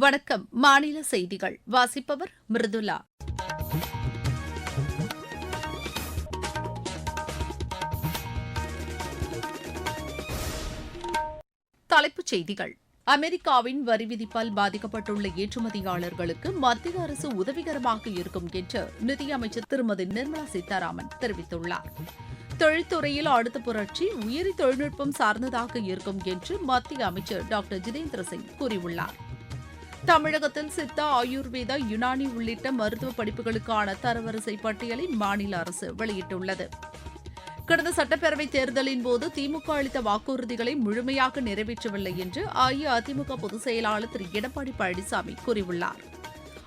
வணக்கம். மாநில செய்திகள். வாசிப்பவர் மிருதுலா தலைப்புச் செய்திகள். அமெரிக்காவின் வரி விதிப்பால் பாதிக்கப்பட்டுள்ள ஏற்றுமதியாளர்களுக்கு மத்திய அரசு உதவிகரமாக இருக்கும் என்று நிதியமைச்சர் திருமதி நிர்மலா சீதாராமன் தெரிவித்துள்ளார். தொழில்துறையில் அடுத்த புரட்சி உயிரி தொழில்நுட்பம் சார்ந்ததாக இருக்கும் என்று மத்திய அமைச்சர் டாக்டர் ஜிதேந்திர சிங் கூறியுள்ளார். தமிழகத்தில் சித்தா ஆயுர்வேதா யுனானி உள்ளிட்ட மருத்துவ படிப்புகளுக்கான தரவரிசை பட்டியலை மாநில அரசு வெளியிட்டுள்ளது. கடந்த சட்டப்பேரவைத் தேர்தலின் போது திமுக அளித்த வாக்குறுதிகளை முழுமையாக நிறைவேற்றவில்லை என்று அஇஅதிமுக பொதுச் செயலாளர் திரு. எடப்பாடி பழனிசாமி கூறியுள்ளார்.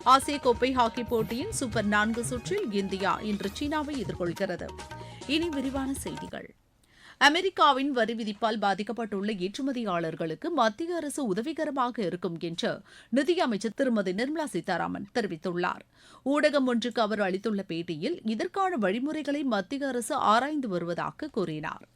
ஆசிய கோப்பை ஹாக்கி போட்டியின் சூப்பர் நான்கு சுற்றில் இந்தியா இன்று சீனாவை எதிர்கொள்கிறது. இனி விரிவான செய்திகள். அமெரிக்காவின் வரி விதிப்பால் பாதிக்கப்பட்டுள்ள ஏற்றுமதியாளர்களுக்கு மத்திய அரசு உதவிகரமாக இருக்கும் என்று நிதியமைச்சர் திருமதி நிர்மலா சீதாராமன் தெரிவித்துள்ளார். ஊடகம் ஒன்றுக்கு அவர் அளித்துள்ள பேட்டியில் இதற்கான வழிமுறைகளை மத்திய அரசு ஆராய்ந்து வருவதாக கூறினார்.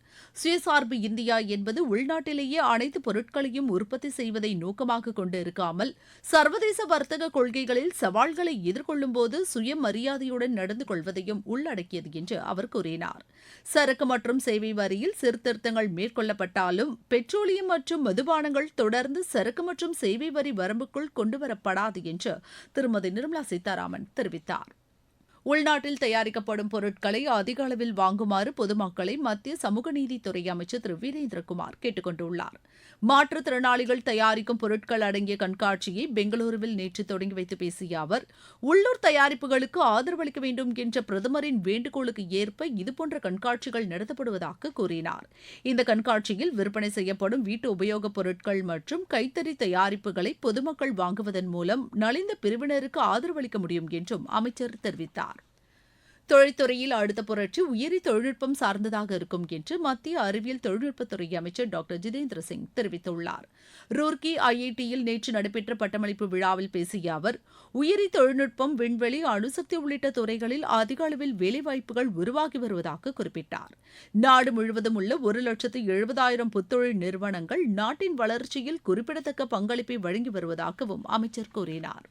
சுயசார்பு இந்தியா என்பது உள்நாட்டிலேயே அனைத்து பொருட்களையும் உற்பத்தி செய்வதை நோக்கமாக கொண்டு இருக்காமல் சர்வதேச வர்த்தக கொள்கைகளில் சவால்களை எதிர்கொள்ளும் போது சுயமரியாதையுடன் நடந்து கொள்வதையும் உள்ளடக்கியது என்று அவர் கூறினார். சரக்கு மற்றும் சேவை வரியில் சீர்திருத்தங்கள் மேற்கொள்ளப்பட்டாலும் பெட்ரோலியம் மற்றும் மதுபானங்கள் தொடர்ந்து சரக்கு மற்றும் சேவை வரி வரம்புக்குள் கொண்டுவரப்படாது என்று திருமதி நிர்மலா சீதாராமன் தெரிவித்தார். உள்நாட்டில் தயாரிக்கப்படும் பொருட்களை அதிக அளவில் வாங்குமாறு பொதுமக்களை மத்திய சமூக நீதித்துறை அமைச்சர் திரு. வீரேந்திரகுமார் கேட்டுக் மாற்றுத்திறனாளிகள் தயாரிக்கும் பொருட்கள் அடங்கிய கண்காட்சியை பெங்களூருவில் நேற்று தொடங்கி வைத்து பேசிய அவர் உள்ளூர் தயாரிப்புகளுக்கு ஆதரவளிக்க வேண்டும் என்ற பிரதமரின் வேண்டுகோளுக்கு ஏற்ப இதுபோன்ற கண்காட்சிகள் நடத்தப்படுவதாக கூறினார். இந்த கண்காட்சியில் விற்பனை செய்யப்படும் வீட்டு உபயோகப் பொருட்கள் மற்றும் கைத்தறி தயாரிப்புகளை பொதுமக்கள் வாங்குவதன் மூலம் நலிந்த பிரிவினருக்கு ஆதரவளிக்க முடியும் என்றும் அமைச்சர் தெரிவித்தார். தொழில்துறையில் அடுத்த புரட்சி உயிரி தொழில்நுட்பம் சார்ந்ததாக இருக்கும் என்று மத்திய அறிவியல் தொழில்நுட்பத்துறை அமைச்சர் டாக்டர் ஜிதேந்திர சிங் தெரிவித்துள்ளார். ரூர்கி ஐஐடியில் நேற்று நடைபெற்ற பட்டமளிப்பு விழாவில் பேசிய அவர் உயிரி தொழில்நுட்பம் விண்வெளி அணுசக்தி உள்ளிட்ட துறைகளில் அதிக அளவில் வேலைவாய்ப்புகள் உருவாகி வருவதாக குறிப்பிட்டார். நாடு முழுவதும் உள்ள ஒரு லட்சத்து எழுபதாயிரம் புத்தொழில் நிறுவனங்கள் நாட்டின் வளர்ச்சியில் குறிப்பிடத்தக்க பங்களிப்பை வழங்கி வருவதாகவும் அமைச்சர் கூறினார்.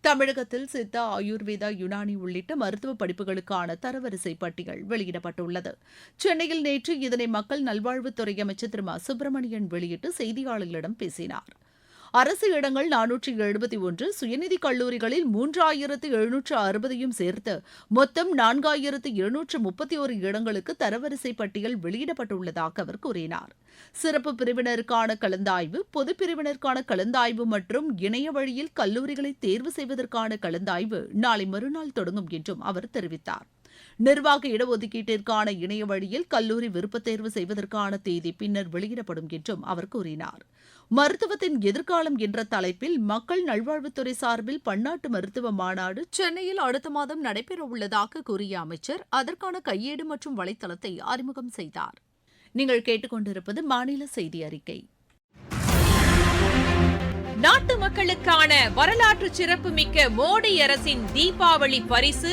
தமிழகத்தில் சித்தா ஆயுர்வேதா யுனானி உள்ளிட்ட மருத்துவ படிப்புகளுக்கான தரவரிசை பட்டியல் வெளியிடப்பட்டுள்ளது. சென்னையில் நேற்று இதனை மக்கள் நல்வாழ்வுத்துறை அமைச்சர் திரு மா சுப்பிரமணியன் வெளியிட்டு செய்தியாளர்களிடம் பேசினார். அரசு இடங்கள் நானூற்றி எழுபத்தி ஒன்று சுயநிதி கல்லூரிகளில் மூன்றாயிரத்து எழுநூற்று அறுபதையும் சேர்த்து மொத்தம் நான்காயிரத்து எழுநூற்று முப்பத்தி ஒரு இடங்களுக்கு தரவரிசை பட்டியல் வெளியிடப்பட்டுள்ளதாக அவர் கூறினார். சிறப்பு பிரிவினருக்கான கலந்தாய்வு பொது பிரிவினருக்கான கலந்தாய்வு மற்றும் இணைய வழியில் கல்லூரிகளை தேர்வு செய்வதற்கான கலந்தாய்வு நாளை மறுநாள் தொடங்கும் என்றும் அவர் தெரிவித்தார். நிர்வாக இடஒதுக்கீட்டிற்கான இணைய வழியில் கல்லூரி விருப்பத் தேர்வு செய்வதற்கான தேதி பின்னர் வெளியிடப்படும் என்றும் அவர் கூறினார். மருத்துவத்தின் எதிர்காலம் என்ற தலைப்பில் மக்கள் நல்வாழ்வுத்துறை சார்பில் பன்னாட்டு மருத்துவ மாநாடு சென்னையில் அடுத்த மாதம் நடைபெறவுள்ளதாக கூறிய அமைச்சர் அதற்கான கையேடு மற்றும் வலைத்தளத்தை அறிமுகம் செய்தார். நீங்கள் கேட்டுக்கொண்டிருப்பது மாநில செய்தி அறிக்கை. நாட்டு மக்களுக்கான வரலாற்று சிறப்புமிக்க மோடி அரசின் தீபாவளி பரிசு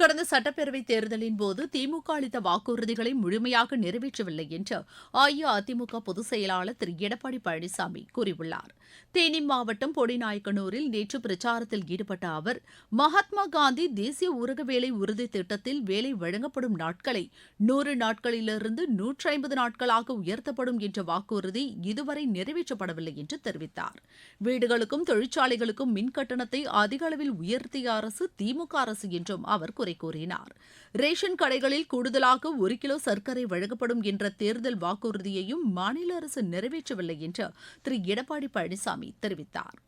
கடந்த சட்டப்பேரவைத் தேர்தலின் போது திமுக அளித்த வாக்குறுதிகளை முழுமையாக நிறைவேற்றவில்லை என்று அஇஅதிமுக பொதுச் செயலாளர் திரு. எடப்பாடி பழனிசாமி கூறியுள்ளார். தேனி மாவட்டம் பொடிநாயக்கனூரில் நேற்று பிரச்சாரத்தில் ஈடுபட்ட அவர் மகாத்மா காந்தி தேசிய ஊரக வேலை உறுதி திட்டத்தில் வேலை வழங்கப்படும் நாட்களை நூறு நாட்களிலிருந்து நூற்றி ஐம்பது நாட்களாக உயர்த்தப்படும் என்ற வாக்குறுதி இதுவரை நிறைவேற்றப்படவில்லை என்று தெரிவித்தார். வீடுகளுக்கும் தொழிற்சாலைகளுக்கும் மின் கட்டணத்தை அதிக அளவில் உயர்த்திய அரசு திமுக அரசு என்றும் அவர் கூறினார் குறை கூறினார். ரேஷன் கடைகளில் கூடுதலாக ஒரு கிலோ சர்க்கரை வழங்கப்படும் என்ற தேர்தல் வாக்குறுதியையும் மாநில அரசு நிறைவேற்றவில்லை என்று திரு. எடப்பாடி பழனிசாமி தெரிவித்தார்.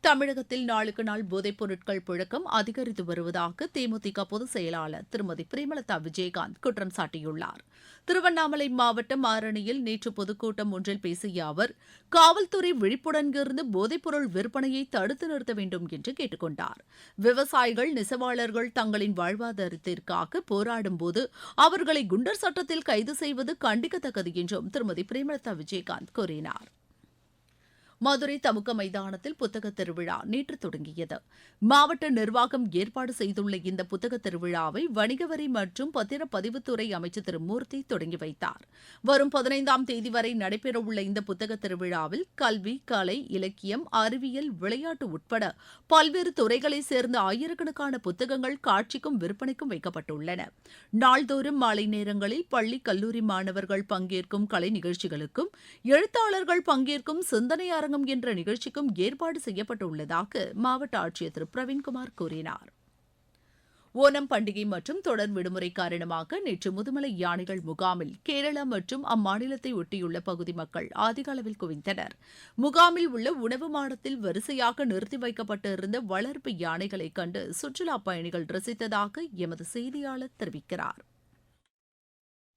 தமிழகத்தில் நாளுக்கு நாள் போதைப் பொருட்கள் புழக்கம் அதிகரித்து வருவதாக தேமுதிக பொதுச் செயலாளர் திருமதி பிரேமலதா விஜயகாந்த் குற்றம் சாட்டியுள்ளார். திருவண்ணாமலை மாவட்டம் ஆரணியில் நேற்று பொதுக்கூட்டம் ஒன்றில் பேசிய அவர் காவல்துறை விழிப்புடன் இருந்து போதைப்பொருள் விற்பனையை தடுத்து நிறுத்த வேண்டும் என்று கேட்டுக்கொண்டார். விவசாயிகள் நெசவாளர்கள் தங்களின் வாழ்வாதாரத்திற்காக போராடும்போது அவர்களை குண்டர் சட்டத்தில் கைது செய்வது கண்டிக்கத்தக்கது என்றும் திருமதி பிரேமலதா விஜயகாந்த் கூறினார். மதுரை தமுக்க மைதானத்தில் புத்தக திருவிழா நேற்று தொடங்கியது. மாவட்ட நிர்வாகம் ஏற்பாடு செய்துள்ள இந்த புத்தக திருவிழாவை வணிகவரி மற்றும் பத்திரப்பதிவுத்துறை அமைச்சர் திரு. மூர்த்தி தொடங்கி வைத்தார். வரும் பதினைந்தாம் தேதி வரை நடைபெறவுள்ள இந்த புத்தக திருவிழாவில் கல்வி கலை இலக்கியம் அறிவியல் விளையாட்டு உட்பட பல்வேறு துறைகளைச் சேர்ந்த ஆயிரக்கணக்கான புத்தகங்கள் காட்சிக்கும் விற்பனைக்கும் வைக்கப்பட்டுள்ளன. நாள்தோறும் மாலை நேரங்களில் பள்ளி கல்லூரி மாணவர்கள் பங்கேற்கும் கலை நிகழ்ச்சிகளுக்கும் எழுத்தாளர்கள் பங்கேற்கும் சிந்தனை கருத்தரங்கம் என்ற நிகழ்ச்சிக்கும் ஏற்பாடு செய்யப்பட்டுள்ளதாக மாவட்ட ஆட்சியர் திரு. பிரவீன்குமார் கூறினார். ஓணம் பண்டிகை மற்றும் தொடர் விடுமுறை காரணமாக நேற்று முதுமலை யானைகள் முகாமில் கேரளா மற்றும் அம்மாநிலத்தை ஒட்டியுள்ள பகுதி மக்கள் அதிக அளவில் குவிந்தனர். முகாமில் உள்ள உணவு மாடத்தில் வரிசையாக நிறுத்தி வைக்கப்பட்டிருந்த வளர்ப்பு யானைகளை கண்டு சுற்றுலா பயணிகள் ரசித்ததாக எமது செய்தியாளர் தெரிவிக்கிறார்.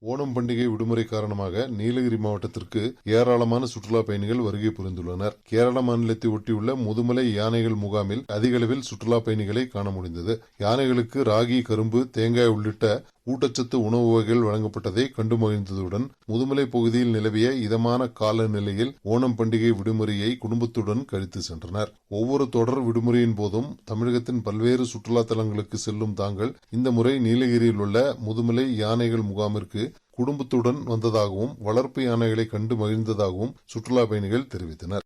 ஓணம் பண்டிகை விடுமுறை காரணமாக நீலகிரி மாவட்டத்திற்கு ஏராளமான சுற்றுலா பயணிகள் வருகை புரிந்துள்ளனர். கேரள மாநிலத்தை ஒட்டியுள்ள முதுமலை யானைகள் முகாமில் அதிக அளவில் சுற்றுலா பயணிகளை காண முடிந்தது. யானைகளுக்கு ராகி கரும்பு தேங்காய் உள்ளிட்ட ஊட்டச்சத்து உணவு வகைகள் வழங்கப்பட்டதை கண்டு மகிழ்ந்ததுடன் முதுமலை பகுதியில் நிலவிய இதமான காலநிலையில் ஓணம் பண்டிகை விடுமுறையை குடும்பத்துடன் கழித்து சென்றனர். ஒவ்வொரு தொடர் விடுமுறையின் போதும் தமிழகத்தின் பல்வேறு சுற்றுலா தலங்களுக்கு செல்லும் தாங்கள் இந்த முறை நீலகிரியில் உள்ள முதுமலை யானைகள் முகாமிற்கு குடும்பத்துடன் வந்ததாகவும் வளர்ப்பு யானைகளை கண்டு மகிழ்ந்ததாகவும் சுற்றுலா பயணிகள் தெரிவித்தனர்.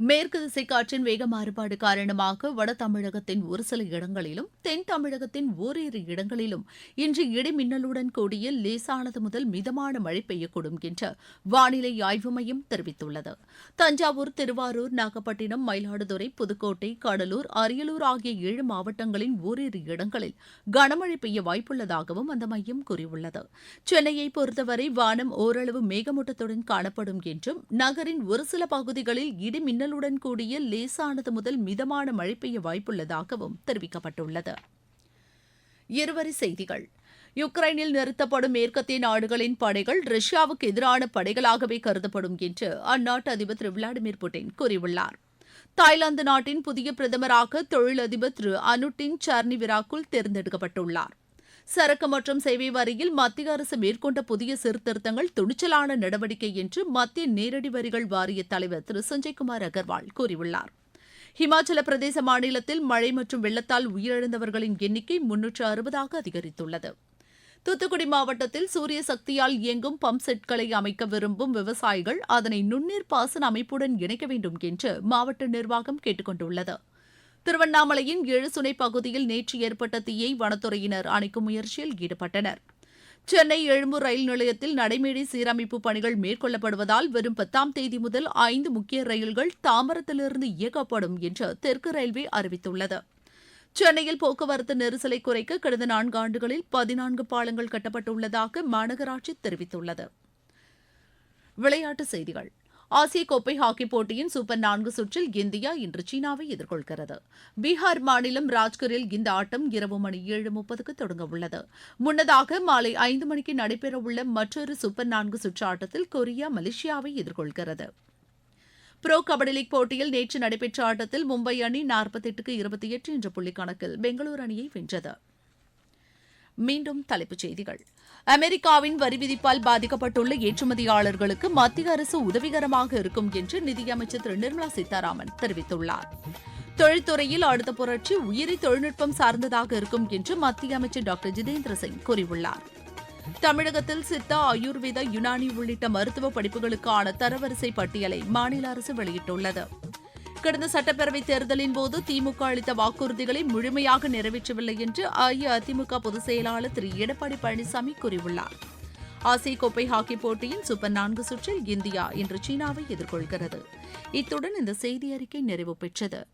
மேற்கு திசை காற்றின் வேக மாறுபாடு காரணமாக வட தமிழகத்தின் ஒரு சில இடங்களிலும் தென் தமிழகத்தின் ஓரிரு இடங்களிலும் இன்று இடி மின்னலுடன் கூடிய லேசானது முதல் மிதமான மழை பெய்யக்கூடும் என்று வானிலை ஆய்வு மையம் தெரிவித்துள்ளது. தஞ்சாவூர் திருவாரூர் நாகப்பட்டினம் மயிலாடுதுறை புதுக்கோட்டை கடலூர் அரியலூர் ஆகிய ஏழு மாவட்டங்களின் ஓரிரு இடங்களில் கனமழை பெய்ய வாய்ப்புள்ளதாகவும் அந்த மையம் கூறியுள்ளது. சென்னையை பொறுத்தவரை வானம் ஓரளவு மேகமூட்டத்துடன் காணப்படும் என்றும் நகரின் ஒரு சில பகுதிகளில் இடி மின்னல் மின்னலுடன் கூடிய லேசானது முதல் மிதமான மழை பெய்ய வாய்ப்புள்ளதாகவும் தெரிவிக்கப்பட்டுள்ளது. இருவரி செய்திகள். யுக்ரைனில் நிறுத்தப்படும் மேற்கத்திய நாடுகளின் படைகள் ரஷ்யாவுக்கு எதிரான படைகளாகவே கருதப்படும் என்று அந்நாட்டு அதிபர் திரு விளாடிமிர் புட்டின் கூறியுள்ளார். தாய்லாந்து நாட்டின் புதிய பிரதமராக தொழிலதிபர் திரு அனுட்டின் சர்னி விராக்குல் தேர்ந்தெடுக்கப்பட்டுள்ளார். சரக்கு மற்றும் சேவை வரியில் மத்திய அரசு மேற்கொண்ட புதிய சீர்திருத்தங்கள் துணிச்சலான நடவடிக்கை என்று மத்திய நேரடி வரிகள் வாரிய தலைவர் திரு. சஞ்சய்குமார் அகர்வால் கூறியுள்ளார். ஹிமாச்சல பிரதேச மாநிலத்தில் மழை மற்றும் வெள்ளத்தால் உயிரிழந்தவர்களின் எண்ணிக்கை முன்னூற்று அறுபதாக அதிகரித்துள்ளது. தூத்துக்குடி மாவட்டத்தில் சூரிய சக்தியால் இயங்கும் பம்ப் செட்களை அமைக்க விரும்பும் விவசாயிகள் அதனை நுண்ணீர் பாசன அமைப்புடன் இணைக்க வேண்டும் என்று மாவட்ட நிர்வாகம் கேட்டுக்கொண்டுள்ளது. திருவண்ணாமலையின் எழுசுனை பகுதியில் நேற்று ஏற்பட்ட தீயை வனத்துறையினர் அணைக்கும் முயற்சியில் ஈடுபட்டனர். சென்னை எழும்பூர் ரயில் நிலையத்தில் நடைமேடை சீரமைப்பு பணிகள் மேற்கொள்ளப்படுவதால் வரும் பத்தாம் தேதி முதல் ஐந்து முக்கிய ரயில்கள் தாம்பரத்திலிருந்து இயக்கப்படும் என்று தெற்கு ரயில்வே அறிவித்துள்ளது. சென்னையில் போக்குவரத்து நெரிசலை குறைக்க கடந்த நான்கு ஆண்டுகளில் பதினான்கு பாலங்கள் கட்டப்பட்டுள்ளதாக மாநகராட்சி தெரிவித்துள்ளது. விளையாட்டுச் செய்திகள். ஆசிய கோப்பை ஹாக்கி போட்டியின் சூப்பர் நான்கு சுற்றில் இந்தியா இன்று சீனாவை எதிர்கொள்கிறது. பீகார் மாநிலம் ராஜ்கரில் இந்த ஆட்டம் இரவு மணி ஏழு முப்பதுக்கு தொடங்க உள்ளது. முன்னதாக மாலை ஐந்து மணிக்கு நடைபெறவுள்ள மற்றொரு சூப்பர் நான்கு சுற்று ஆட்டத்தில் கொரியா மலேசியாவை எதிர்கொள்கிறது. புரோ கபடி லீக் போட்டியில் நேற்று நடைபெற்ற ஆட்டத்தில் மும்பை அணி நாற்பத்தெட்டுக்கு இருபத்தி எட்டு என்ற புள்ளி கணக்கில் பெங்களூரு அணியை வென்றது. மீண்டும் தலைப்புச் செய்திகள். அமெரிக்காவின் வரி விதிப்பால் பாதிக்கப்பட்டுள்ள ஏற்றுமதியாளர்களுக்கு மத்திய அரசு உதவிகரமாக இருக்கும் என்று நிதியமைச்சர் திரு நிர்மலா சீதாராமன் தெரிவித்துள்ளார். தொழில்துறையில் அடுத்த புரட்சி உயிரி தொழில்நுட்பம் சார்ந்ததாக இருக்கும் என்று மத்திய அமைச்சர் டாக்டர் ஜிதேந்திர சிங் கூறியுள்ளார். தமிழகத்தில் சித்தா ஆயுர்வேதா யுனானி உள்ளிட்ட மருத்துவ படிப்புகளுக்கான தரவரிசை பட்டியலை மாநில அரசு வெளியிட்டுள்ளது. கடந்த சட்டப்பேரவைத் தேர்தலின் போது திமுக அளித்த வாக்குறுதிகளை முழுமையாக நிறைவேற்றவில்லை என்று அஇஅதிமுக பொதுச் செயலாளர் திரு எடப்பாடி பழனிசாமி கூறியுள்ளார். ஆசிய கோப்பை ஹாக்கி போட்டியின் சூப்பர் நான்கு சுற்றில் இந்தியா இன்று சீனாவை எதிர்கொள்கிறது. இத்துடன் இந்த செய்தி அறிக்கை நிறைவு பெற்றது.